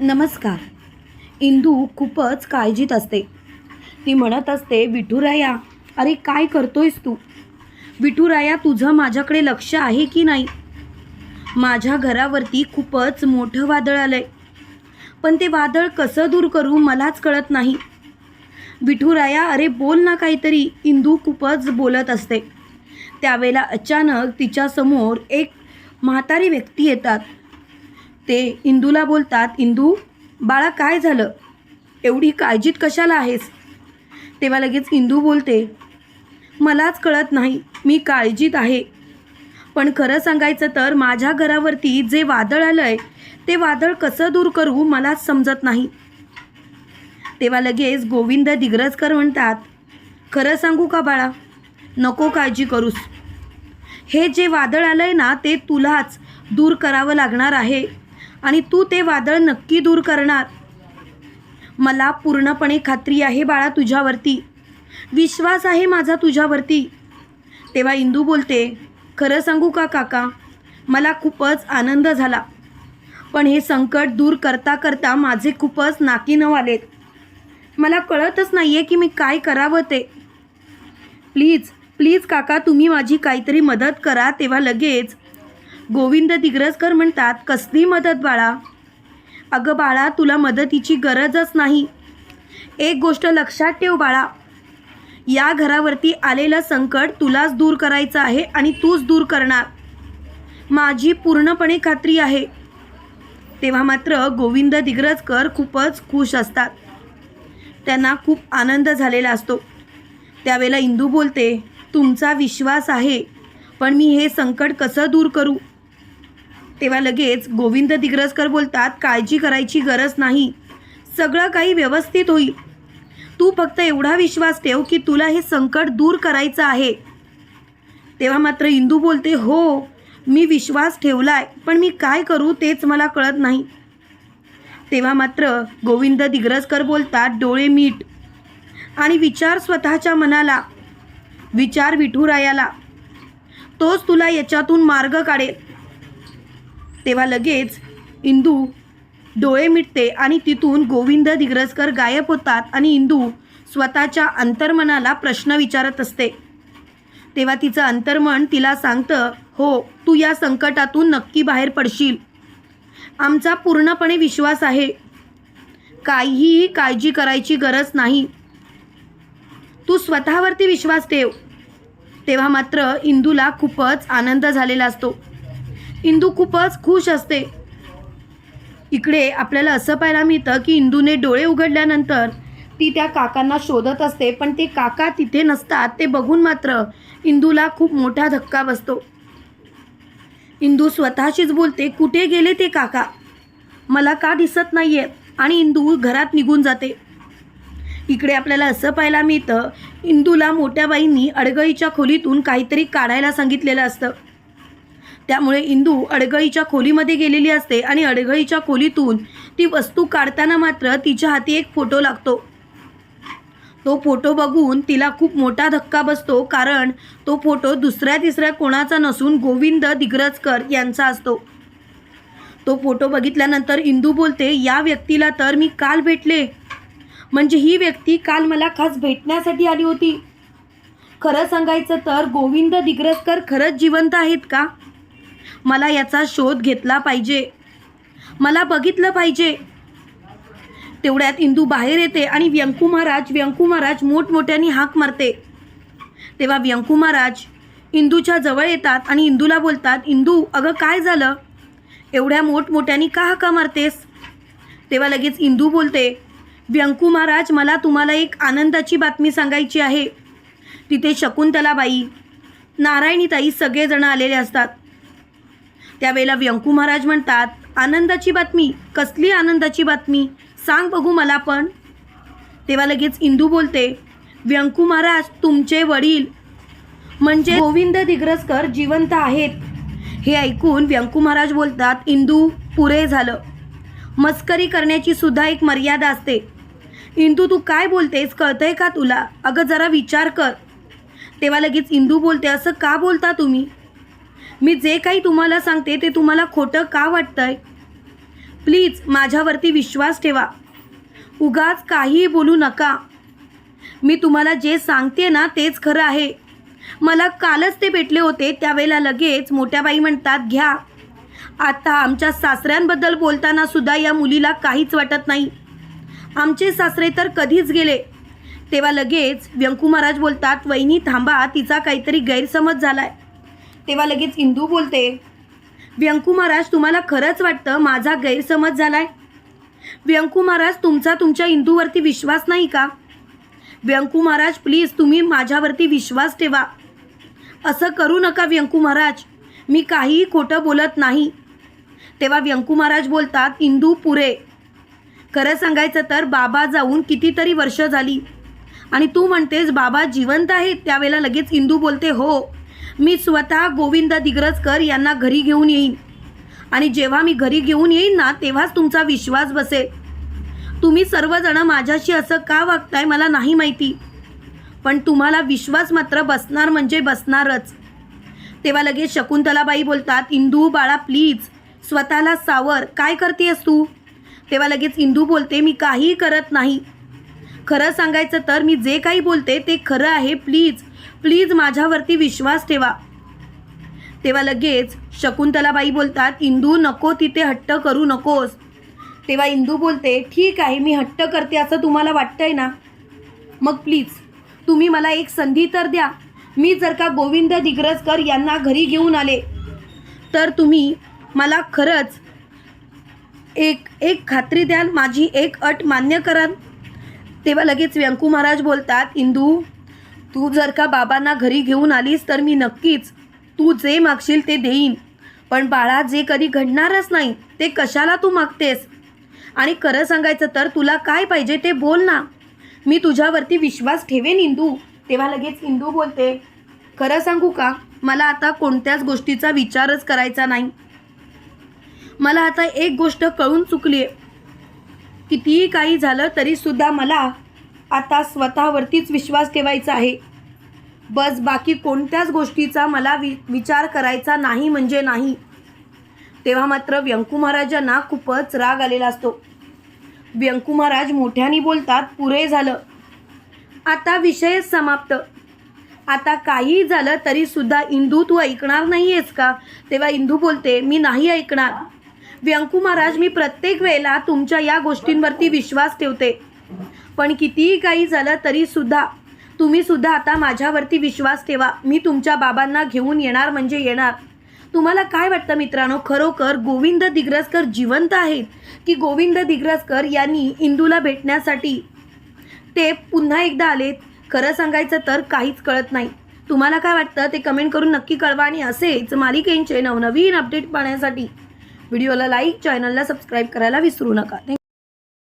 नमस्कार. इंदू खूपच काळजीत असते. ती म्हणत असते विठुराया अरे काय करतोयस तू? विठुराया तुझं माझ्याकडे लक्ष आहे की नाही? माझ्या घरावरती खूपच मोठं वादळ आलं आहे पण ते वादळ कसं दूर करू मलाच कळत नाही. विठुराया अरे बोल ना काहीतरी. इंदू खूपच बोलत असते. त्यावेळेला अचानक तिच्यासमोर एक म्हातारी व्यक्ती येतात. ते इंदूला बोलतात इंदू बाळा काय झालं? एवढी काळजीत कशाला आहेस? तेव्हा लगेच इंदू बोलते मलाच कळत नाही मी काळजीत आहे. पण खरं सांगायचं तर माझ्या घरावरती जे वादळ आलं आहे ते वादळ कसं दूर करू मलाच समजत नाही. तेव्हा लगेच गोविंद दिग्रजकर म्हणतात खरं सांगू का बाळा? नको काळजी करूस. हे जे वादळ आलं आहे ना ते तुलाच दूर करावं लागणार आहे. आणि तू ते वादळ नक्की दूर करणार. मला पूर्णपणे खात्री आहे बाळा तुझ्यावरती. विश्वास आहे माझा तुझ्यावरती. तेव्हा इंदू बोलते खरं सांगू का काका? मला खूपच आनंद झाला. पण हे संकट दूर करता करता माझे खूपच नाकीनव आलेत. मला कळतच नाही आहे की मी काय करावं ते. प्लीज प्लीज काका तुम्ही माझी काहीतरी मदत करा तेव्हा लगेच. गोविंद दिग्रजकर म्हणतात कसली मदत बाळा? अगं बाळा तुला मदतीची गरजच नाही. एक गोष्ट लक्षात ठेव बाळा. या घरावरती आलेलं संकट तुलाच दूर करायचं आहे आणि तूच दूर करणार. माझी पूर्णपणे खात्री आहे. तेव्हा मात्र गोविंद दिग्रजकर खूपच खुश असतात. त्यांना खूप आनंद झालेला असतो. त्यावेळेला इंदू बोलते तुमचा विश्वास आहे पण मी हे संकट कसं दूर करू? तेव्हा लगेच गोविंद दिग्रजकर बोलतात काळजी करायची गरज नाही. सगळं काही व्यवस्थित होईल. तू फक्त एवढा विश्वास ठेव की तुला हे संकट दूर करायचं आहे. तेव्हा मात्र इंदू बोलते हो मी विश्वास ठेवलाय पण मी काय करू तेच मला कळत नाही. तेव्हा मात्र गोविंद दिग्रजकर बोलतात डोळे मीठ. आणि विचार स्वतःच्या मनाला विचार विठुरायाला. तोच तुला याच्यातून मार्ग काढेल. तेव्हा लगेच इंदू डोळे मिटते आणि तिथून गोविंद दिग्रजकर गायब होतात आणि इंदू स्वतःच्या अंतर्मनाला प्रश्न विचारत असते. तेव्हा तिचं अंतर्मन तिला सांगतं हो तू या संकटातून नक्की बाहेर पडशील. आमचा पूर्णपणे विश्वास आहे. काहीही काळजी करायची गरज नाही. तू स्वतःवरती विश्वास ठेव. तेव्हा मात्र इंदूला खूपच आनंद झालेला असतो. इंदू खूपच खुश असते. इकडे आपल्याला असं पाहायला मिळतं की इंदूने डोळे उघडल्यानंतर ती त्या काकांना शोधत असते पण ते काका तिथे नसतात ते बघून मात्र इंदूला खूप मोठा धक्का बसतो. इंदू स्वतःशीच बोलते कुठे गेले ते काका? मला का दिसत नाही आहे आणि इंदू घरात निघून जाते. इकडे आपल्याला असं पाहायला मिळतं इंदूला मोठ्या बाईंनी अडगळीच्या खोलीतून काहीतरी काढायला सांगितलेलं असतं. त्यामुळे इंदू अडगळीच्या खोलीमध्ये गेलेली असते आणि अडगळीच्या खोलीतून ती वस्तू काढताना मात्र तिच्या हाती एक फोटो लागतो. तो फोटो बघून तिला खूप मोठा धक्का बसतो कारण तो फोटो दुसऱ्या तिसऱ्या कोणाचा नसून गोविंद दिग्रजकर यांचा असतो. तो फोटो बघितल्यानंतर इंदू बोलते या व्यक्तीला तर मी काल भेटले. म्हणजे ही व्यक्ती काल मला खास भेटण्यासाठी आली होती. खरं सांगायचं तर गोविंद दिग्रजकर खरंच जिवंत आहेत का? मला याचा शोध घेतला पाहिजे. मला बघितलं पाहिजे. तेवढ्यात इंदू बाहेर येते आणि व्यंकू महाराज व्यंकू महाराज मोठमोठ्याने हाक मारते. तेव्हा व्यंकू महाराज इंदूच्या जवळ येतात आणि इंदूला बोलतात इंदू अगं काय झालं? एवढ्या मोठमोठ्याने का हाका मारतेस? तेव्हा लगेच इंदू बोलते व्यंकू महाराज मला तुम्हाला एक आनंदाची बातमी सांगायची आहे. तिथे शकुंतलाबाई नारायणीताई सगळेजण आलेले असतात. त्यावेळेला व्यंकू महाराज म्हणतात आनंदाची बातमी कसली आनंदाची बातमी? सांग बघू मला पण. तेव्हा लगेच इंदू बोलते व्यंकू महाराज तुमचे वडील म्हणजे गोविंद दिग्रजकर जिवंत आहेत. हे ऐकून व्यंकू महाराज बोलतात इंदू पुरे झालं. मस्करी करण्याची सुद्धा एक मर्यादा असते. इंदू तू काय बोलतेस? कळतंय का तुला? अगं जरा विचार कर. तेव्हा लगेच इंदू बोलते असं का बोलता तुम्ही? मी जे काही तुम्हाला सांगते ते तुम्हाला खोटं का वाटतंय? प्लीज माझ्यावरती विश्वास ठेवा. उगाच काहीही बोलू नका. मी तुम्हाला जे सांगते ना तेच खरं आहे. मला कालच ते भेटले होते त्यावेळेला लगेच मोठ्या बाई म्हणतात घ्या. आता आमच्या सासऱ्यांबद्दल बोलताना सुद्धा या मुलीला काहीच वाटत नाही. आमचे सासरे तर कधीच गेले. तेव्हा लगेच व्यंकू महाराज बोलतात वहिनी थांबा तिचा काहीतरी गैरसमज झाला आहे तेव्हा लगेच इंदू बोलते व्यंकू महाराज तुम्हाला खरंच वाटतं माझा गैरसमज झालाय? व्यंकू महाराज तुमचा तुमच्या इंदूवरती विश्वास नाही का? व्यंकू महाराज प्लीज तुम्ही माझ्यावरती विश्वास ठेवा. असं करू नका व्यंकू महाराज. मी काहीही खोटं बोलत नाही. तेव्हा व्यंकू महाराज बोलतात इंदू पुरे खरं सांगायचं तर बाबा जाऊन कितीतरी वर्ष झाली आणि तू म्हणतेस बाबा जिवंत आहेत त्यावेळेला लगेच इंदू बोलते हो मी स्वतः गोविंद दिग्रजकर यांना घरी घेऊन येईन. आणि जेव्हा मी घरी घेऊन येईन ना तेव्हाच तुमचा विश्वास बसेल. तुम्ही सर्वजण माझ्याशी असं का वागताय मला नाही माहिती. पण तुम्हाला विश्वास मात्र बसणार म्हणजे बसणारच. तेव्हा लगेच शकुंतलाबाई बोलतात इंदू बाळा प्लीज स्वतःला सावर. काय करतेस तू? तेव्हा लगेच इंदू बोलते मी काहीही करत नाही. खरं सांगायचं तर मी जे काही बोलते ते खरं आहे प्लीज. प्लीज माझ्यावरती विश्वास ठेवा. तेव्हा लगेच शकुंतलाबाई बोलतात इंदू नको तिथे हट्ट करू नकोस. तेव्हा इंदू बोलते ठीक आहे मी हट्ट करते असं तुम्हाला वाटतंय ना? मग प्लीज तुम्ही मला एक संधी तर द्या. मी जर का गोविंद दिग्रजकर यांना घरी घेऊन आले तर तुम्ही मला खरंच एक एक खात्री द्याल माझी एक अट मान्य कराल? तेव्हा लगेच व्यंकू महाराज बोलतात इंदू तू जर का बाबांना घरी घेऊन आलीस तर मी नक्कीच तू जे मागशील ते देईन. पण बाळा जे कधी घडणारच नाही ते कशाला तू मागतेस? आणि खरं सांगायचं तर तुला काय पाहिजे ते बोल ना. मी तुझ्यावरती विश्वास ठेवेन इंदू. तेव्हा लगेच इंदू बोलते खरं सांगू का? मला आता कोणत्याच गोष्टीचा विचारच करायचा नाही. मला आता एक गोष्ट कळून चुकली आहे कितीही काही झालं तरीसुद्धा मला आता स्वतःवरतीच विश्वास ठेवायचा आहे. बस बाकी कोणत्याच गोष्टीचा मला वि विचार करायचा नाही म्हणजे नाही. तेव्हा मात्र व्यंकू महाराजांना खूपच राग आलेला असतो. व्यंकू महाराज मोठ्याने बोलतात पुरे झालं. आता विषय समाप्त. आता काही झालं तरी सुद्धा इंदू तू ऐकणार नाही आहेस का? तेव्हा इंदू बोलते मी नाही ऐकणार. व्यंकू महाराज मी प्रत्येक वेळेला तुमच्या या गोष्टींवरती विश्वास ठेवते. पण कितीही काही झालं तरी सुद्धा तुम्ही सुद्धा आता माझ्यावरती विश्वास ठेवा. मी तुमच्या बाबांना घेऊन येणार म्हणजे येणार. तुम्हाला काय वाटतं मित्रांनो? खरोखर गोविंद दिग्रजकर जिवंत आहेत की गोविंद दिग्रजकर यांनी इंदूला भेटण्यासाठी ते पुन्हा एकदा आलेत? खरं सांगायचं तर काहीच कळत नाही. तुम्हाला काय वाटतं? ते कमेंट करून नक्की कळवा आणि असेच मालिकेंचे नवनवीन अपडेट पाहण्यासाठी व्हिडिओला लाईक चॅनलला सबस्क्राईब करायला विसरू नका.